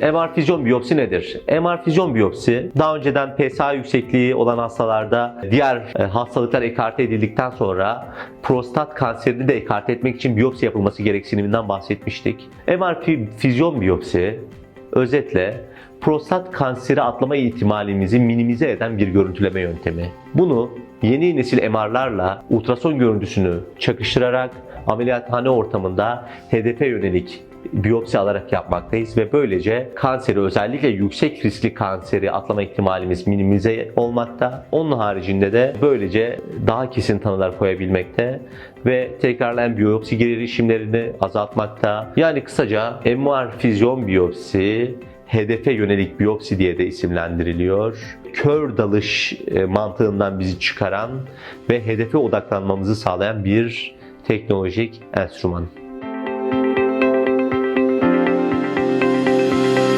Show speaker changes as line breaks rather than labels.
MR füzyon biyopsi nedir? MR füzyon biyopsi daha önceden PSA yüksekliği olan hastalarda diğer e, hastalıklar ekarte edildikten sonra prostat kanserini de ekarte etmek için biyopsi yapılması gereksiniminden bahsetmiştik. MR fü- füzyon biyopsi özetle prostat kanseri atlama ihtimalimizi minimize eden bir görüntüleme yöntemi. Bunu yeni nesil MR'larla ultrason görüntüsünü çakıştırarak ameliyathane ortamında hedefe yönelik biyopsi alarak yapmaktayız ve böylece kanseri özellikle yüksek riskli kanseri atlama ihtimalimiz minimize olmakta. Onun haricinde de böylece daha kesin tanılar koyabilmekte ve tekrarlayan biyopsi girişimlerini azaltmakta. Yani kısaca MR füzyon biyopsi hedefe yönelik biyopsi diye de isimlendiriliyor. Kör dalış e, mantığından bizi çıkaran ve hedefe odaklanmamızı sağlayan bir teknolojik enstrüman.